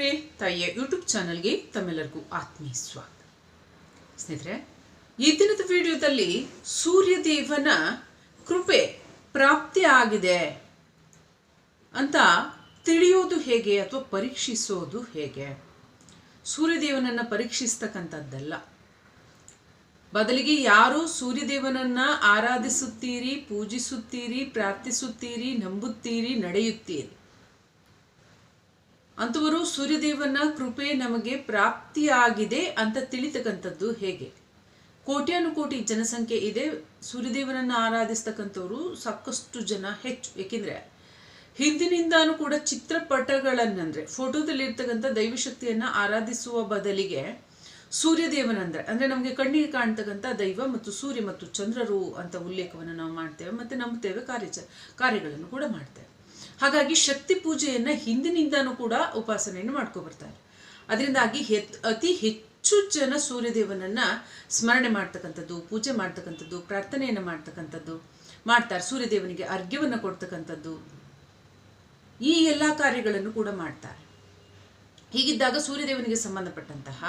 ಸ್ನೇಹಿತರೆ, ತಾಯಿಯ ಯೂಟ್ಯೂಬ್ ಚಾನಲ್ಗೆ ತಮ್ಮೆಲ್ಲರಿಗೂ ಆತ್ಮೀಯ ಸ್ವಾಗತ. ಸ್ನೇಹಿತರೆ, ಈ ದಿನದ ವಿಡಿಯೋದಲ್ಲಿ ಸೂರ್ಯದೇವನ ಕೃಪೆ ಪ್ರಾಪ್ತಿ ಆಗಿದೆ ಅಂತ ತಿಳಿಯೋದು ಹೇಗೆ ಅಥವಾ ಪರೀಕ್ಷಿಸೋದು ಹೇಗೆ? ಸೂರ್ಯದೇವನನ್ನು ಪರೀಕ್ಷಿಸ್ತಕ್ಕಂಥದ್ದಲ್ಲ. ಬದಲಿಗೆ ಯಾರು ಸೂರ್ಯದೇವನನ್ನ ಆರಾಧಿಸುತ್ತೀರಿ, ಪೂಜಿಸುತ್ತೀರಿ, ಪ್ರಾರ್ಥಿಸುತ್ತೀರಿ, ನಂಬುತ್ತೀರಿ, ನಡೆಯುತ್ತೀರಿ. ಅಂಥವರು ಸೂರ್ಯದೇವನ ಕೃಪೆ ನಮಗೆ ಪ್ರಾಪ್ತಿಯಾಗಿದೆ ಅಂತ ತಿಳಿತಕ್ಕಂಥದ್ದು ಹೇಗೆ? ಕೋಟ್ಯಾನುಕೋಟಿ ಜನಸಂಖ್ಯೆ ಇದೆ. ಸೂರ್ಯದೇವನನ್ನು ಆರಾಧಿಸ್ತಕ್ಕಂಥವ್ರು ಸಾಕಷ್ಟು ಜನ ಹೆಚ್ಚು. ಏಕೆಂದರೆ ಹಿಂದಿನಿಂದಾನು ಕೂಡ ಚಿತ್ರಪಟಗಳನ್ನಂದ್ರೆ ಫೋಟೋದಲ್ಲಿ ಇರ್ತಕ್ಕಂಥ ದೈವಶಕ್ತಿಯನ್ನ ಆರಾಧಿಸುವ ಬದಲಿಗೆ ಸೂರ್ಯದೇವನಂದ್ರೆ, ಅಂದ್ರೆ ನಮಗೆ ಕಣ್ಣಿಗೆ ಕಾಣ್ತಕ್ಕಂಥ ದೈವ ಮತ್ತು ಸೂರ್ಯ ಮತ್ತು ಚಂದ್ರರು ಅಂತ ಉಲ್ಲೇಖವನ್ನು ನಾವು ಮಾಡ್ತೇವೆ, ಮತ್ತೆ ನಂಬುತ್ತೇವೆ ಕಾರ್ಯ ಕಾರ್ಯಗಳನ್ನು ಕೂಡ ಮಾಡ್ತೇವೆ. ಹಾಗಾಗಿ ಶಕ್ತಿ ಪೂಜೆಯನ್ನು ಹಿಂದಿನಿಂದನೂ ಕೂಡ ಉಪಾಸನೆಯನ್ನು ಮಾಡ್ಕೊ ಬರ್ತಾರೆ. ಅದರಿಂದಾಗಿ ಹೆತ್, ಅತಿ ಹೆಚ್ಚು ಜನ ಸೂರ್ಯದೇವನನ್ನ ಸ್ಮರಣೆ ಮಾಡ್ತಕ್ಕಂಥದ್ದು, ಪೂಜೆ ಮಾಡ್ತಕ್ಕಂಥದ್ದು, ಪ್ರಾರ್ಥನೆಯನ್ನು ಮಾಡ್ತಕ್ಕಂಥದ್ದು, ಮಾಡ್ತಾರೆ. ಸೂರ್ಯದೇವನಿಗೆ ಅರ್ಘ್ಯವನ್ನು ಕೊಡ್ತಕ್ಕಂಥದ್ದು. ಈ ಎಲ್ಲ ಕಾರ್ಯಗಳನ್ನು ಕೂಡ ಮಾಡ್ತಾರೆ. ಹೀಗಿದ್ದಾಗ ಸೂರ್ಯದೇವನಿಗೆ ಸಂಬಂಧಪಟ್ಟಂತಹ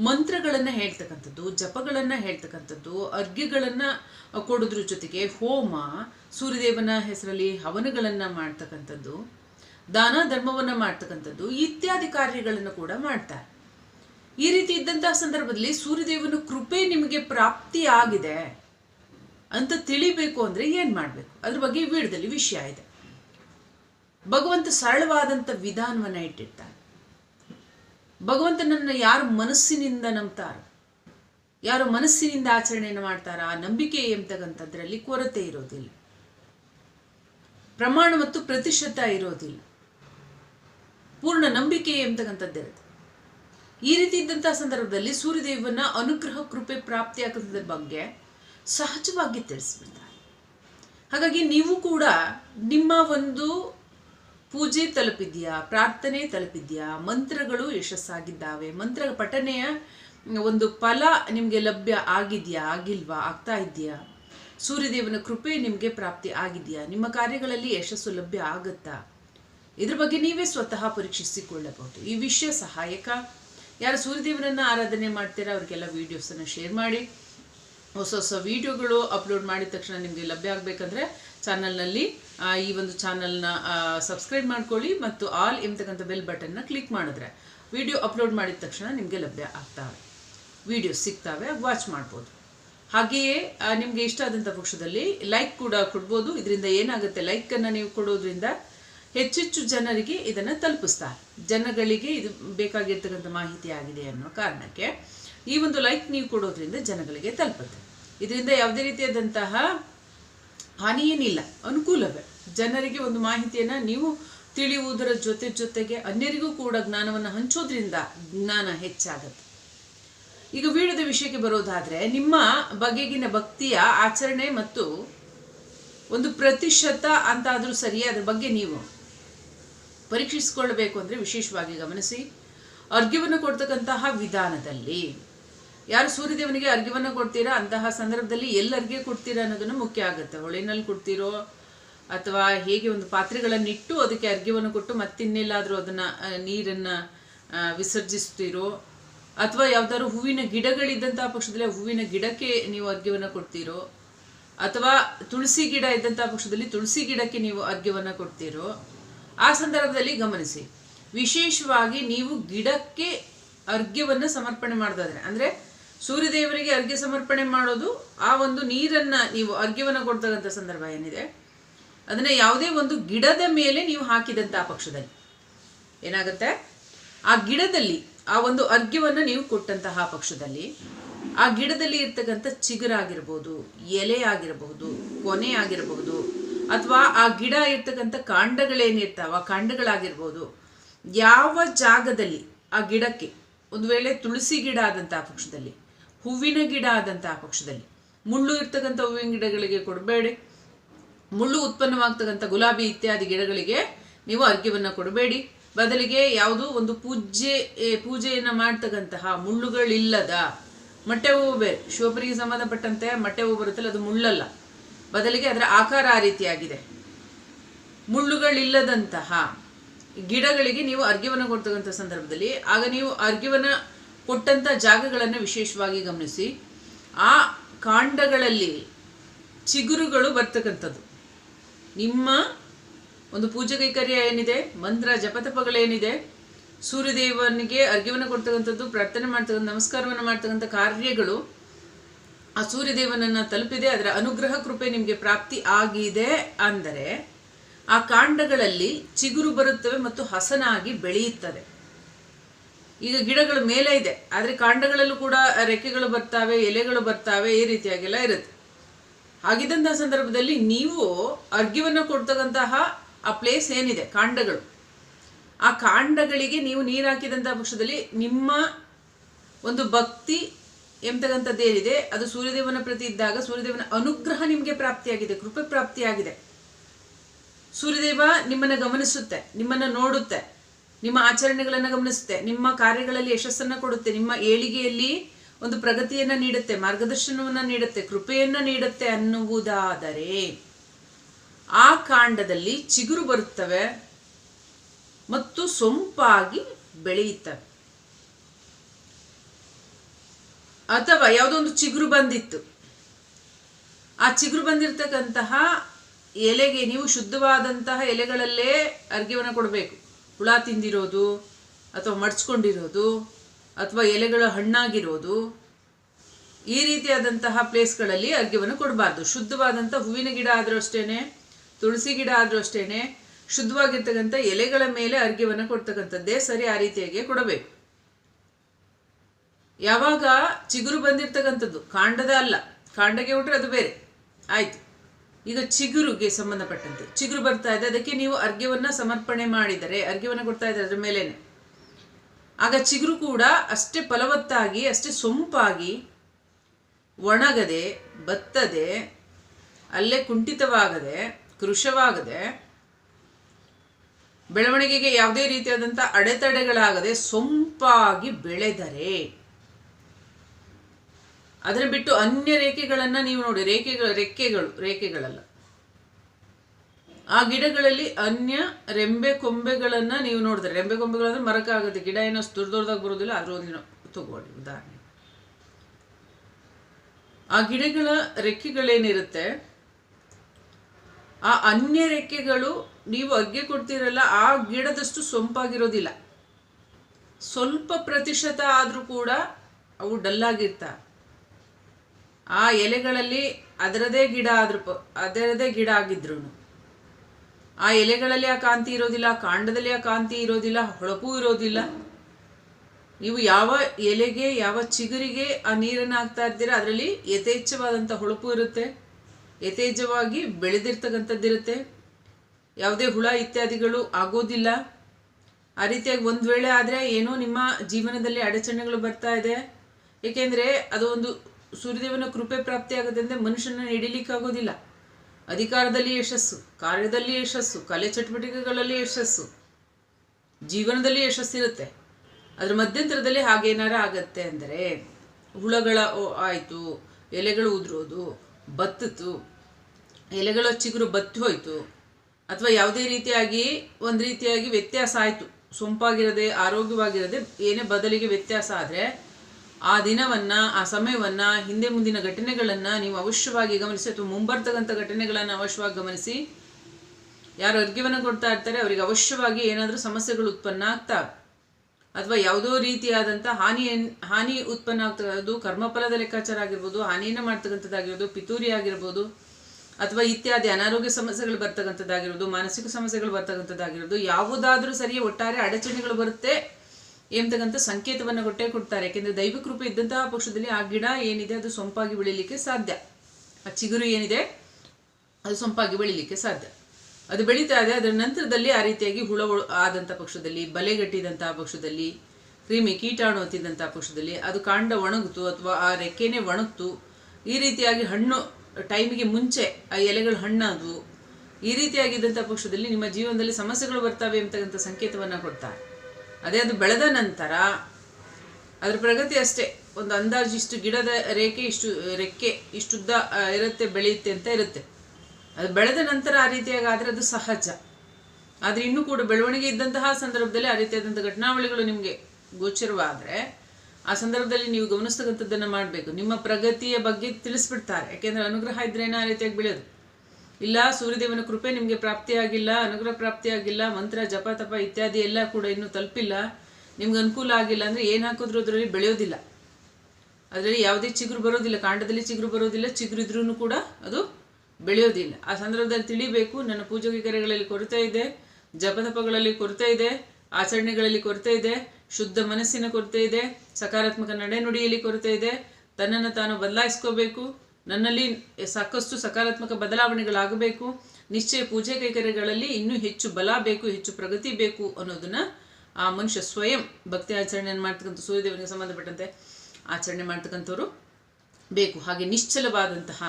ಮಂತ್ರಗಳನ್ನು ಹೇಳ್ತಕ್ಕಂಥದ್ದು, ಜಪಗಳನ್ನು ಹೇಳ್ತಕ್ಕಂಥದ್ದು, ಅರ್ಘ್ಯಗಳನ್ನು ಕೊಡೋದ್ರ ಜೊತೆಗೆ ಹೋಮ, ಸೂರ್ಯದೇವನ ಹೆಸರಲ್ಲಿ ಹವನಗಳನ್ನು ಮಾಡ್ತಕ್ಕಂಥದ್ದು, ದಾನ ಧರ್ಮವನ್ನು ಮಾಡ್ತಕ್ಕಂಥದ್ದು, ಇತ್ಯಾದಿ ಕಾರ್ಯಗಳನ್ನು ಕೂಡ ಮಾಡ್ತಾರೆ. ಈ ರೀತಿ ಇದ್ದಂತಹ ಸಂದರ್ಭದಲ್ಲಿ ಸೂರ್ಯದೇವನ ಕೃಪೆ ನಿಮಗೆ ಪ್ರಾಪ್ತಿ ಆಗಿದೆ ಅಂತ ತಿಳಿಬೇಕು ಅಂದ್ರೆ ಏನು ಮಾಡಬೇಕು? ಅದ್ರ ಬಗ್ಗೆ ವಿಡಿಯೋದಲ್ಲಿ ವಿಷಯ ಇದೆ. ಭಗವಂತ ಸರಳವಾದಂಥ ವಿಧಾನವನ್ನು ಇಟ್ಟಿರ್ತಾನೆ. ಭಗವಂತನನ್ನ ಯಾರು ಮನಸ್ಸಿನಿಂದ ನಂಬ್ತಾರ? ಯಾರು ಮನಸ್ಸಿನಿಂದ ಆಚರಣೆಯನ್ನು ಮಾಡ್ತಾರ? ಆ ನಂಬಿಕೆ ಎಂಬತಕ್ಕಂಥದ್ರಲ್ಲಿ ಕೊರತೆ ಇರೋದಿಲ್ಲ. ಪ್ರಮಾಣ ಮತ್ತು ಪ್ರತಿಶತ ಇರೋದಿಲ್ಲ. ಪೂರ್ಣ ನಂಬಿಕೆ ಎಂಬತಕ್ಕಂಥದ್ದಿರುತ್ತೆ ಈ ರೀತಿ ಇದ್ದಂಥ ಸಂದರ್ಭದಲ್ಲಿ ಸೂರ್ಯದೇವನ ಅನುಗ್ರಹ, ಕೃಪೆ ಪ್ರಾಪ್ತಿಯಾಗದ ಬಗ್ಗೆ ಸಹಜವಾಗಿ ತಿಳಿಸ್ಬಿಡ್ತಾರೆ. ಹಾಗಾಗಿ ನೀವು ಕೂಡ ನಿಮ್ಮ ಒಂದು ಪೂಜೆ ತಲುಪಿದ್ಯಾ, ಪ್ರಾರ್ಥನೆ ತಲುಪಿದ್ಯಾ, ಮಂತ್ರಗಳು ಯಶಸ್ಸಾಗಿದ್ದಾವೆ, ಮಂತ್ರ ಪಠನೆಯ ಒಂದು ಫಲ ನಿಮಗೆ ಲಭ್ಯ ಆಗಿದೆಯಾ, ಆಗಿಲ್ವಾ, ಆಗ್ತಾ ಇದೆಯಾ? ಸೂರ್ಯದೇವನ ಕೃಪೆ ನಿಮಗೆ ಪ್ರಾಪ್ತಿ ಆಗಿದೆಯಾ? ನಿಮ್ಮ ಕಾರ್ಯಗಳಲ್ಲಿ ಯಶಸ್ಸು ಲಭ್ಯ ಆಗುತ್ತಾ? ಇದ್ರ ಬಗ್ಗೆ ನೀವೇ ಸ್ವತಃ ಪರೀಕ್ಷಿಸಿಕೊಳ್ಳಬಹುದು. ಈ ವಿಷಯ ಸಹಾಯಕ ಯಾರು ಸೂರ್ಯದೇವನನ್ನ ಆರಾಧನೆ ಮಾಡ್ತೀರಾ, ಅವ್ರಿಗೆಲ್ಲ ವಿಡಿಯೋಸನ್ನು ಶೇರ್ ಮಾಡಿ. ಹೊಸ ಹೊಸ ವಿಡಿಯೋಗಳು ಅಪ್ಲೋಡ್ ಮಾಡಿದ ತಕ್ಷಣ ನಿಮಗೆ ಲಭ್ಯ ಆಗಬೇಕಂದ್ರೆ ಚಾನಲ್ನಲ್ಲಿ ಈ ಒಂದು ಚಾನಲ್ನ ಸಬ್ಸ್ಕ್ರೈಬ್ ಮಾಡ್ಕೊಳ್ಳಿ ಮತ್ತು ಆಲ್ ಎಂಬತಕ್ಕಂಥ ಬೆಲ್ ಬಟನ್ನ ಕ್ಲಿಕ್ ಮಾಡಿದ್ರೆ ವಿಡಿಯೋ ಅಪ್ಲೋಡ್ ಮಾಡಿದ ತಕ್ಷಣ ನಿಮಗೆ ಲಭ್ಯ ಆಗ್ತವೆ. ವಿಡಿಯೋ ಸಿಗ್ತವೆ ವಾಚ್ ಮಾಡ್ಬೋದು. ಹಾಗೆಯೇ ನಿಮಗೆ ಇಷ್ಟ ಆದಂಥ ಪಕ್ಷದಲ್ಲಿ ಲೈಕ್ ಕೂಡ ಕೊಡ್ಬೋದು. ಇದರಿಂದ ಏನಾಗುತ್ತೆ? ಲೈಕನ್ನು ನೀವು ಕೊಡೋದ್ರಿಂದ ಹೆಚ್ಚೆಚ್ಚು ಜನರಿಗೆ ಇದನ್ನು ತಲುಪಿಸ್ತಾರೆ. ಜನಗಳಿಗೆ ಇದು ಬೇಕಾಗಿರ್ತಕ್ಕಂಥ ಮಾಹಿತಿ ಆಗಿದೆ ಅನ್ನೋ ಕಾರಣಕ್ಕೆ ಈ ಒಂದು ಲೈಕ್ ನೀವು ಕೊಡೋದ್ರಿಂದ ಜನಗಳಿಗೆ ತಲುಪುತ್ತೆ. ಇದರಿಂದ ಯಾವುದೇ ರೀತಿಯಾದಂತಹ ಹಾನಿ ಏನಿಲ್ಲ ಅನುಕೂಲವೇ. ಜನರಿಗೆ ಒಂದು ಮಾಹಿತಿಯನ್ನು ನೀವು ತಿಳಿಯುವುದರ ಜೊತೆ ಜೊತೆಗೆ ಅನ್ಯರಿಗೂ ಕೂಡ ಜ್ಞಾನವನ್ನು ಹಂಚೋದ್ರಿಂದ ಜ್ಞಾನ ಹೆಚ್ಚಾಗತ್ತೆ. ಈಗ ವಿಡಿಯೋದ ವಿಷಯಕ್ಕೆ ಬರೋದಾದ್ರೆ, ನಿಮ್ಮ ಬಗೆಗಿನ ಭಕ್ತಿಯ ಆಚರಣೆ ಮತ್ತು ಒಂದು ಪ್ರತಿಶತ ಅಂತಾದರೂ ಸರಿ ಅದ್ರ ಬಗ್ಗೆ ನೀವು ಪರೀಕ್ಷಿಸಿಕೊಳ್ಳಬೇಕು ಅಂದರೆ ವಿಶೇಷವಾಗಿ ಗಮನಿಸಿ. ಅರ್ಘ್ಯವನ್ನು ಕೊಡ್ತಕ್ಕಂತಹ ವಿಧಾನದಲ್ಲಿ ಯಾರು ಸೂರ್ಯದೇವನಿಗೆ ಅರ್ಘ್ಯವನ್ನು ಕೊಡ್ತೀರಾ? ಅಂತಹ ಸಂದರ್ಭದಲ್ಲಿ ಎಲ್ಲಿ ಕೊಡ್ತೀರಾ ಅನ್ನೋದನ್ನು ಮುಖ್ಯ ಆಗುತ್ತೆ. ಹೊಳೆನಲ್ಲಿ ಕೊಡ್ತೀರೋ? ಅಥವಾ ಹೇಗೆ ಒಂದು ಪಾತ್ರೆಗಳನ್ನಿಟ್ಟು ಅದಕ್ಕೆ ಅರ್ಘ್ಯವನ್ನು ಕೊಟ್ಟು ಮತ್ತಿನ್ನೆಲ್ಲಾದರೂ ಅದನ್ನು ನೀರನ್ನು ವಿಸರ್ಜಿಸ್ತೀರೋ? ಅಥವಾ ಯಾವ್ದಾದ್ರು ಹೂವಿನ ಗಿಡಗಳಿದ್ದಂತಹ ಪಕ್ಷದಲ್ಲಿ ಹೂವಿನ ಗಿಡಕ್ಕೆ ನೀವು ಅರ್ಘ್ಯವನ್ನು ಕೊಡ್ತೀರೋ? ಅಥವಾ ತುಳಸಿ ಗಿಡ ಇದ್ದಂತಹ ಪಕ್ಷದಲ್ಲಿ ತುಳಸಿ ಗಿಡಕ್ಕೆ ನೀವು ಅರ್ಘ್ಯವನ್ನು ಕೊಡ್ತೀರೋ? ಆ ಸಂದರ್ಭದಲ್ಲಿ ಗಮನಿಸಿ. ವಿಶೇಷವಾಗಿ ನೀವು ಗಿಡಕ್ಕೆ ಅರ್ಘ್ಯವನ್ನು ಸಮರ್ಪಣೆ ಮಾಡೋದಾದ್ರೆ, ಅಂದರೆ ಸೂರ್ಯದೇವರಿಗೆ ಅರ್ಘ್ಯ ಸಮರ್ಪಣೆ ಮಾಡೋದು ಆ ಒಂದು ನೀರನ್ನು ನೀವು ಅರ್ಘ್ಯವನ್ನು ಕೊಡ್ತಕ್ಕಂಥ ಸಂದರ್ಭ ಏನಿದೆ? ಅದನ್ನು ಯಾವುದೇ ಒಂದು ಗಿಡದ ಮೇಲೆ ನೀವು ಹಾಕಿದಂಥ ಪಕ್ಷದಲ್ಲಿ. ಏನಾಗುತ್ತೆ? ಆ ಗಿಡದಲ್ಲಿ, ಆ ಒಂದು ಅರ್ಘ್ಯವನ್ನು ನೀವು ಕೊಟ್ಟಂತಹ ಪಕ್ಷದಲ್ಲಿ, ಆ ಗಿಡದಲ್ಲಿ ಇರ್ತಕ್ಕಂಥ ಚಿಗುರಾಗಿರ್ಬೋದು ಎಲೆ ಆಗಿರಬಹುದು ಕೊನೆ ಆಗಿರಬಹುದು ಅಥವಾ ಆ ಗಿಡ ಇರ್ತಕ್ಕಂಥ ಕಾಂಡಗಳೇನಿರ್ತಾವ ಆ ಕಾಂಡಗಳಾಗಿರ್ಬೋದು, ಯಾವ ಜಾಗದಲ್ಲಿ ಆ ಗಿಡಕ್ಕೆ, ಒಂದು ವೇಳೆ ತುಳಸಿ ಗಿಡ ಆದಂತಹ ಪಕ್ಷದಲ್ಲಿ ಹೂವಿನ ಗಿಡ ಆದಂತಹ ಪಕ್ಷದಲ್ಲಿ. ಮುಳ್ಳು ಇರ್ತಕ್ಕಂಥ ಹೂವಿನ ಗಿಡಗಳಿಗೆ ಕೊಡಬೇಡಿ. ಮುಳ್ಳು ಉತ್ಪನ್ನವಾಗ್ತಕ್ಕಂಥ ಗುಲಾಬಿ ಇತ್ಯಾದಿ ಗಿಡಗಳಿಗೆ ನೀವು ಅರ್ಘ್ಯವನ್ನು ಕೊಡಬೇಡಿ. ಬದಲಿಗೆ ಯಾವುದು ಒಂದು ಪೂಜೆ ಪೂಜೆಯನ್ನು ಮಾಡ್ತಕ್ಕಂತಹ ಮುಳ್ಳುಗಳಿಲ್ಲದ ಮೊಟ್ಟೆ ಹೂವು ಬೇರೆ. ಶಿವಪುರಿಗೆ ಸಂಬಂಧಪಟ್ಟಂತೆ ಮೊಟ್ಟೆ ಹೂವು ಬರುತ್ತಲ್ಲ, ಅದು ಮುಳ್ಳಲ್ಲ. ಬದಲಿಗೆ ಅದರ ಆಕಾರ ಆ ರೀತಿಯಾಗಿದೆ. ಮುಳ್ಳುಗಳಿಲ್ಲದಂತಹ ಗಿಡಗಳಿಗೆ ನೀವು ಅರ್ಘ್ಯವನ್ನು ಕೊಡ್ತಕ್ಕಂಥ ಸಂದರ್ಭದಲ್ಲಿ ಆಗ ನೀವು ಅರ್ಘ್ಯವನ್ನು ಕೊಟ್ಟಂಥ ಜಾಗಗಳನ್ನು ವಿಶೇಷವಾಗಿ ಗಮನಿಸಿ. ಆ ಕಾಂಡಗಳಲ್ಲಿ ಚಿಗುರುಗಳು ಬರ್ತಕ್ಕಂಥದ್ದು. ನಿಮ್ಮ ಒಂದು ಪೂಜೆ ಕೈಕರ್ಯ ಏನಿದೆ, ಮಂತ್ರ ಜಪತಪಗಳೇನಿದೆ ಸೂರ್ಯದೇವನಿಗೆ ಅರ್ಘ್ಯವನ್ನು ಕೊಡ್ತಕ್ಕಂಥದ್ದು, ಪ್ರಾರ್ಥನೆ ಮಾಡ್ತಕ್ಕಂಥ, ನಮಸ್ಕಾರವನ್ನು ಮಾಡ್ತಕ್ಕಂಥ ಕಾರ್ಯಗಳು ಆ ಸೂರ್ಯದೇವನನ್ನು ತಲುಪಿದೆ, ಅದರ ಅನುಗ್ರಹ ಕೃಪೆ ನಿಮಗೆ ಪ್ರಾಪ್ತಿ ಆಗಿದೆ ಅಂದರೆ, ಆ ಕಾಂಡಗಳಲ್ಲಿ ಚಿಗುರು ಬರುತ್ತವೆ ಮತ್ತು ಹಸನಾಗಿ ಬೆಳೆಯುತ್ತದೆ ಈಗ ಗಿಡಗಳು ಮೇಲೆ ಇದೆ, ಆದರೆ ಕಾಂಡಗಳಲ್ಲೂ ಕೂಡ ರೆಕ್ಕೆಗಳು ಬರ್ತಾವೆ, ಎಲೆಗಳು ಬರ್ತಾವೆ, ಈ ರೀತಿಯಾಗೆಲ್ಲ ಇರುತ್ತೆ. ಹಾಗಿದ್ದಂತಹ ಸಂದರ್ಭದಲ್ಲಿ ನೀವು ಅರ್ಘ್ಯವನ್ನು ಕೊಡ್ತಕ್ಕಂತಹ ಆ ಪ್ಲೇಸ್ ಏನಿದೆ, ಕಾಂಡಗಳು. ಆ ಕಾಂಡಗಳಿಗೆ ನೀವು ನೀರು ಹಾಕಿದಂಥ ಪಕ್ಷದಲ್ಲಿ ನಿಮ್ಮ ಒಂದು ಭಕ್ತಿ ಎಂಬತಕ್ಕಂಥದ್ದು ಏನಿದೆ, ಅದು ಸೂರ್ಯದೇವನ ಪ್ರತಿ ಇದ್ದಾಗ ಸೂರ್ಯದೇವನ ಅನುಗ್ರಹ ನಿಮಗೆ ಪ್ರಾಪ್ತಿಯಾಗಿದೆ, ಕೃಪೆ ಪ್ರಾಪ್ತಿಯಾಗಿದೆ. ಸೂರ್ಯದೇವ ನಿಮ್ಮನ್ನು ಗಮನಿಸುತ್ತೆ, ನಿಮ್ಮನ್ನು ನೋಡುತ್ತೆ. ನಿಮ್ಮ ಆಚರಣೆಗಳನ್ನು ಗಮನಿಸುತ್ತೆ, ನಿಮ್ಮ ಕಾರ್ಯಗಳಲ್ಲಿ ಯಶಸ್ಸನ್ನು ಕೊಡುತ್ತೆ, ನಿಮ್ಮ ಏಳಿಗೆಯಲ್ಲಿ ಒಂದು ಪ್ರಗತಿಯನ್ನು ನೀಡುತ್ತೆ, ಮಾರ್ಗದರ್ಶನವನ್ನು ನೀಡುತ್ತೆ, ಕೃಪೆಯನ್ನು ನೀಡುತ್ತೆ ಅನ್ನುವುದಾದರೆ ಆ ಕಾಂಡದಲ್ಲಿ ಚಿಗುರು ಬರುತ್ತವೆ ಮತ್ತು ಸೊಂಪಾಗಿ ಬೆಳೆಯುತ್ತವೆ. ಅಥವಾ ಯಾವುದೋ ಒಂದು ಚಿಗುರು ಬಂದಿತ್ತು. ಆ ಚಿಗುರು ಬಂದಿರತಕ್ಕಂತಹ ಎಲೆಗೆ ನೀವು ಶುದ್ಧವಾದಂತಹ ಎಲೆಗಳಲ್ಲೇ ಅರ್ಘ್ಯವನ್ನು ಕೊಡಬೇಕು. ಹುಳ ತಿಂದಿರೋದು ಅಥವಾ ಮಡ್ಚ್ಕೊಂಡಿರೋದು ಅಥವಾ ಎಲೆಗಳು ಹಣ್ಣಾಗಿರೋದು ಈ ರೀತಿಯಾದಂತಹ ಪ್ಲೇಸ್ಗಳಲ್ಲಿ ಅರ್ಘ್ಯವನ್ನು ಕೊಡಬಾರ್ದು. ಶುದ್ಧವಾದಂಥ ಹೂವಿನ ಗಿಡ ಆದರೂ ಅಷ್ಟೇ ತುಳಸಿ ಗಿಡ ಆದರೂ ಅಷ್ಟೇ ಶುದ್ಧವಾಗಿರ್ತಕ್ಕಂಥ ಎಲೆಗಳ ಮೇಲೆ ಅರ್ಘ್ಯವನ್ನು ಕೊಡ್ತಕ್ಕಂಥದ್ದೇ ಸರಿ ಆ ರೀತಿಯಾಗಿ ಕೊಡಬೇಕು. ಯಾವಾಗ ಚಿಗುರು ಬಂದಿರ್ತಕ್ಕಂಥದ್ದು, ಕಾಂಡದ ಅಲ್ಲ, ಕಾಂಡಗೆ ಬಿಟ್ರೆ ಅದು ಬೇರೆ. ಆಯ್ತು. ಈಗ ಚಿಗುರುಗೆ ಸಂಬಂಧಪಟ್ಟಂತೆ. ಚಿಗುರು ಬರ್ತಾ ಇದೆ, ಅದಕ್ಕೆ ನೀವು ಅರ್ಘ್ಯವನ್ನು ಸಮರ್ಪಣೆ ಮಾಡಿದರೆ, ಅರ್ಘ್ಯವನ್ನು ಕೊಡ್ತಾ ಇದ್ದಾರೆ ಅದರ ಮೇಲೇನೆ. ಆಗ ಚಿಗುರು ಕೂಡ ಅಷ್ಟೇ ಫಲವತ್ತಾಗಿ, ಅಷ್ಟೇ ಸೊಂಪಾಗಿ ಒಣಗದೆ, ಬತ್ತದೆ, ಅಲ್ಲೇ ಕುಂಠಿತವಾಗದೆ ಕೃಶವಾಗದೆ ಬೆಳವಣಿಗೆಗೆ ಯಾವುದೇ ರೀತಿಯಾದಂಥ ಅಡೆತಡೆಗಳಾಗದೆ ಸೊಂಪಾಗಿ ಬೆಳೆದರೆ. ಅದನ್ನು ಬಿಟ್ಟು ಅನ್ಯ ರೇಖೆಗಳನ್ನು ನೀವು ನೋಡಿ, ರೇಖೆಗಳು, ರೆಕ್ಕೆಗಳು, ರೇಖೆಗಳಲ್ಲ. ಆ ಗಿಡಗಳಲ್ಲಿ ಅನ್ಯ ರೆಂಬೆ ಕೊಂಬೆಗಳನ್ನು ನೀವು ನೋಡಿದ್ರೆ, ರೆಂಬೆ ಕೊಂಬೆಗಳಂದ್ರೆ ಮರಕ್ಕಾಗುತ್ತೆ ಗಿಡ ಏನೋ ದೊಡ್ಡ ದೊಡ್ಡದಾಗಿ ಬರೋದಿಲ್ಲ, ಆದರೂ ಒಂದಿನ ತಗೊಳ್ಳಿ, ಉದಾಹರಣೆ. ಆ ಗಿಡಗಳ ರೆಕ್ಕೆಗಳೇನಿರುತ್ತೆ, ಆ ಅನ್ಯ ರೆಕ್ಕೆಗಳು ನೀವು ಅಗ್ಗೆ ಕೊಡ್ತೀರಲ್ಲ, ಆ ಗಿಡದಷ್ಟು ಸೊಂಪಾಗಿರೋದಿಲ್ಲ. ಸ್ವಲ್ಪ ಪ್ರತಿಶತ ಆದರೂ ಕೂಡ ಅವು ಡಲ್ಲಾಗಿರ್ತಾವೆ ಆ ಎಲೆಗಳಲ್ಲಿ ಅದರದೇ ಗಿಡ ಆದ್ರೂ ಅದರದೇ ಗಿಡ ಆಗಿದ್ರು ಆ ಎಲೆಗಳಲ್ಲಿ ಆ ಕಾಂತಿ ಇರೋದಿಲ್ಲ ಕಾಂಡದಲ್ಲಿ ಆ ಕಾಂತಿ ಇರೋದಿಲ್ಲ, ಹೊಳಪು ಇರೋದಿಲ್ಲ. ನೀವು ಯಾವ ಎಲೆಗೆ, ಯಾವ ಚಿಗುರಿಗೆ ಆ ನೀರನ್ನು ಹಾಕ್ತಾ ಇರ್ತೀರಾ, ಅದರಲ್ಲಿ ಯಥೇಚ್ಛವಾದಂಥ ಹೊಳಪು ಇರುತ್ತೆ. ಯಥೇಚ್ಛವಾಗಿ ಬೆಳೆದಿರ್ತಕ್ಕಂಥದ್ದಿರುತ್ತೆ. ಯಾವುದೇ ಹುಳ ಇತ್ಯಾದಿಗಳು ಆಗೋದಿಲ್ಲ. ಆ ರೀತಿಯಾಗಿ ಒಂದು ವೇಳೆ ಆದರೆ ಏನೋ ನಿಮ್ಮ ಜೀವನದಲ್ಲಿ ಅಡಚಣೆಗಳು ಬರ್ತಾ ಇದೆ. ಏಕೆಂದರೆ ಅದು ಒಂದು ಸೂರ್ಯದೇವನ ಕೃಪೆ ಪ್ರಾಪ್ತಿಯಾಗುತ್ತೆ ಅಂದರೆ ಮನುಷ್ಯನ ಹಿಡಿಲಿಕ್ಕಾಗೋದಿಲ್ಲ ಅಧಿಕಾರದಲ್ಲಿ ಯಶಸ್ಸು, ಕಾರ್ಯದಲ್ಲಿ ಯಶಸ್ಸು, ಕಲೆ ಚಟುವಟಿಕೆಗಳಲ್ಲಿ ಯಶಸ್ಸು, ಜೀವನದಲ್ಲಿ ಯಶಸ್ಸಿರುತ್ತೆ ಅದರ ಮಧ್ಯಂತರದಲ್ಲಿ ಹಾಗೇನಾರ ಆಗತ್ತೆ ಅಂದರೆ ಹುಳಗಳ ಆಯಿತು, ಎಲೆಗಳು ಉದುರೋದು ಬತ್ತಿತು ಎಲೆಗಳ ಚಿಗುರು ಬತ್ತಿ ಹೋಯಿತು, ಅಥವಾ ಯಾವುದೇ ರೀತಿಯಾಗಿ, ಒಂದು ರೀತಿಯಾಗಿ ವ್ಯತ್ಯಾಸ ಆಯಿತು. ಸೊಂಪಾಗಿರದೆ, ಆರೋಗ್ಯವಾಗಿರದೆ, ಏನೇ ಬದಲಿಗೆ ವ್ಯತ್ಯಾಸ ಆದರೆ ಆ ದಿನವನ್ನು, ಆ ಸಮಯವನ್ನು, ಹಿಂದೆ ಮುಂದಿನ ಘಟನೆಗಳನ್ನು ನೀವು ಅವಶ್ಯವಾಗಿ ಗಮನಿಸಿ ಅಥವಾ ಮುಂಬರ್ತಕ್ಕಂಥ ಘಟನೆಗಳನ್ನು ಅವಶ್ಯವಾಗಿ ಗಮನಿಸಿ, ಯಾರು ಅರ್ಘ್ಯವನ್ನು ಕೊಡ್ತಾ ಇರ್ತಾರೆ, ಅವರಿಗೆ ಅವಶ್ಯವಾಗಿ ಏನಾದರೂ ಸಮಸ್ಯೆಗಳು ಉತ್ಪನ್ನ ಆಗ್ತಾ, ಅಥವಾ ಯಾವುದೋ ರೀತಿಯಾದಂಥ ಹಾನಿ ಹಾನಿ ಉತ್ಪನ್ನ ಆಗ್ತಕ್ಕಂಥದ್ದು, ಕರ್ಮಫಲದ ಲೆಕ್ಕಾಚಾರ ಆಗಿರ್ಬೋದು, ಹಾನಿಯನ್ನು ಮಾಡ್ತಕ್ಕಂಥದ್ದಾಗಿರ್ಬೋದು, ಪಿತೂರಿ ಆಗಿರ್ಬೋದು, ಅಥವಾ ಇತ್ಯಾದಿ ಅನಾರೋಗ್ಯ ಸಮಸ್ಯೆಗಳು ಬರ್ತಕ್ಕಂಥದ್ದಾಗಿರ್ಬೋದು, ಮಾನಸಿಕ ಸಮಸ್ಯೆಗಳು ಬರ್ತಕ್ಕಂಥದ್ದಾಗಿರ್ಬೋದು, ಯಾವುದಾದ್ರೂ ಸರಿ ಒಟ್ಟಾರೆ ಅಡಚಣೆಗಳು ಬರುತ್ತೆ ಎಂಬತಕ್ಕಂಥ ಸಂಕೇತವನ್ನು ಕೊಟ್ಟೇ ಕೊಡ್ತಾರೆ. ಯಾಕೆಂದರೆ ದೈವ ಕೃಪೆ ಇದ್ದಂತಹ ಪಕ್ಷದಲ್ಲಿ ಆ ಗಿಡ ಏನಿದೆ ಅದು ಸೊಂಪಾಗಿ ಬೆಳೀಲಿಕ್ಕೆ ಸಾಧ್ಯ. ಆ ಚಿಗುರು ಏನಿದೆ ಅದು ಸೊಂಪಾಗಿ ಬೆಳೀಲಿಕ್ಕೆ ಸಾಧ್ಯ. ಅದು ಬೆಳೀತಾ ಇದೆ, ಅದರ ನಂತರದಲ್ಲಿ ಆ ರೀತಿಯಾಗಿ ಹುಳ ಆದಂಥ ಪಕ್ಷದಲ್ಲಿ ಬಲೆಗಟ್ಟಿದಂತಹ ಪಕ್ಷದಲ್ಲಿ, ಕ್ರಿಮಿ ಕೀಟಾಣು ಹತ್ತಿದಂತಹ ಪಕ್ಷದಲ್ಲಿ, ಅದು ಕಾಂಡ ಒಣಗಿತು ಅಥವಾ ಆ ರೆಕ್ಕೆನೇ ಒಣಗ್ತು, ಈ ರೀತಿಯಾಗಿ ಹಣ್ಣು ಟೈಮಿಗೆ ಮುಂಚೆ ಆ ಎಲೆಗಳು ಹಣ್ಣಾದವು, ಈ ರೀತಿಯಾಗಿದ್ದಂಥ ಪಕ್ಷದಲ್ಲಿ ನಿಮ್ಮ ಜೀವನದಲ್ಲಿ ಸಮಸ್ಯೆಗಳು ಬರ್ತವೆ ಅಂತಕ್ಕಂಥ ಸಂಕೇತವನ್ನು ಕೊಡ್ತಾರೆ. ಅದೇ ಅದು ಬೆಳೆದ ನಂತರ ಅದ್ರ ಪ್ರಗತಿ ಅಷ್ಟೇ. ಒಂದು ಅಂದಾಜು ಇಷ್ಟು ಗಿಡದ ರೇಖೆ ಇಷ್ಟು, ರೆಕ್ಕೆ ಇಷ್ಟುದ್ದ ಇರುತ್ತೆ, ಬೆಳೆಯುತ್ತೆ ಅಂತ ಇರುತ್ತೆ. ಅದು ಬೆಳೆದ ನಂತರ ಆ ರೀತಿಯಾಗಿ ಆದರೆ ಅದು ಸಹಜ. ಆದರೆ ಇನ್ನೂ ಕೂಡ ಬೆಳವಣಿಗೆ ಇದ್ದಂತಹ ಸಂದರ್ಭದಲ್ಲಿ ಆ ರೀತಿಯಾದಂಥ ಘಟನಾವಳಿಗಳು ನಿಮಗೆ ಗೋಚರವಾದರೆ ಆ ಸಂದರ್ಭದಲ್ಲಿ ನೀವು ಗಮನಿಸ್ತಕ್ಕಂಥದ್ದನ್ನು ಮಾಡಬೇಕು. ನಿಮ್ಮ ಪ್ರಗತಿಯ ಬಗ್ಗೆ ತಿಳಿಸ್ಬಿಡ್ತಾರೆ. ಯಾಕೆಂದರೆ ಅನುಗ್ರಹ ಇದ್ರೇನೆ ಆ ರೀತಿಯಾಗಿ ಬೆಳೆಯೋದು. ಇಲ್ಲ, ಸೂರ್ಯದೇವನ ಕೃಪೆ ನಿಮಗೆ ಪ್ರಾಪ್ತಿಯಾಗಿಲ್ಲ, ಅನುಗ್ರಹ ಪ್ರಾಪ್ತಿಯಾಗಿಲ್ಲ, ಮಂತ್ರ, ಜಪ, ತಪ ಇತ್ಯಾದಿ ಎಲ್ಲ ಕೂಡ ಇನ್ನೂ ತಲುಪಿಲ್ಲ. ನಿಮ್ಗೆ ಅನುಕೂಲ ಆಗಿಲ್ಲ ಅಂದರೆ ಏನು ಹಾಕಿದ್ರು ಅದರಲ್ಲಿ ಬೆಳೆಯೋದಿಲ್ಲ. ಅದರಲ್ಲಿ ಯಾವುದೇ ಚಿಗುರು ಬರೋದಿಲ್ಲ, ಕಾಂಡದಲ್ಲಿ ಚಿಗುರು ಬರೋದಿಲ್ಲ ಚಿಗುರಿದ್ರೂ ಕೂಡ ಅದು ಬೆಳೆಯೋದಿಲ್ಲ. ಆ ಸಂದರ್ಭದಲ್ಲಿ ತಿಳಿಬೇಕು, ನನ್ನ ಪೂಜಾ ಕರೆಗಳಲ್ಲಿ ಕೊರತೆ ಇದೆ ಜಪತಪಗಳಲ್ಲಿ ಕೊರತೆ ಇದೆ, ಆಚರಣೆಗಳಲ್ಲಿ ಕೊರತೆ ಇದೆ, ಶುದ್ಧ ಮನಸ್ಸಿನ ಕೊರತೆ ಇದೆ, ಸಕಾರಾತ್ಮಕ ನಡೆನುಡಿಯಲ್ಲಿ ಕೊರತೆ ಇದೆ, ತನ್ನನ್ನು ತಾನು ಬದಲಾಯಿಸ್ಕೋಬೇಕು ನನ್ನಲ್ಲಿ ಸಾಕಷ್ಟು ಸಕಾರಾತ್ಮಕ ಬದಲಾವಣೆಗಳಾಗಬೇಕು. ನಿಶ್ಚಯ ಪೂಜೆ ಕೈಕರ್ಯಗಳಲ್ಲಿ ಇನ್ನೂ ಹೆಚ್ಚು ಬಲ ಬೇಕು, ಹೆಚ್ಚು ಪ್ರಗತಿ ಬೇಕು ಅನ್ನೋದನ್ನ ಆ ಮನುಷ್ಯ ಸ್ವಯಂ ಭಕ್ತಿ ಆಚರಣೆಯನ್ನು ಮಾಡ್ತಕ್ಕಂಥ ಸೂರ್ಯದೇವನಿಗೆ ಸಂಬಂಧಪಟ್ಟಂತೆ ಆಚರಣೆ ಮಾಡ್ತಕ್ಕಂಥವ್ರು ಬೇಕು. ಹಾಗೆ ನಿಶ್ಚಲವಾದಂತಹ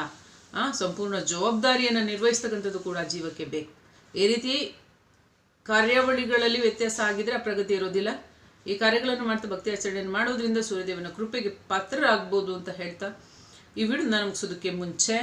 ಸಂಪೂರ್ಣ ಜವಾಬ್ದಾರಿಯನ್ನು ನಿರ್ವಹಿಸ್ತಕ್ಕಂಥದ್ದು ಕೂಡ ಜೀವಕ್ಕೆ ಬೇಕು. ಈ ರೀತಿ ಕಾರ್ಯಾವಳಿಗಳಲ್ಲಿ ವ್ಯತ್ಯಾಸ ಆಗಿದ್ರೆ ಪ್ರಗತಿ ಇರೋದಿಲ್ಲ. ಈ ಕಾರ್ಯಗಳನ್ನು ಮಾಡ್ತಾ ಭಕ್ತಿ ಆಚರಣೆಯನ್ನು ಮಾಡೋದ್ರಿಂದ ಸೂರ್ಯದೇವನ ಕೃಪೆಗೆ ಪಾತ್ರರಾಗ್ಬೋದು ಅಂತ ಹೇಳ್ತಾ ಈ ವಿಡಿಯೋ ನಾನು ಮುಗಿಸೋದಕ್ಕೆ ಮುಂಚೆ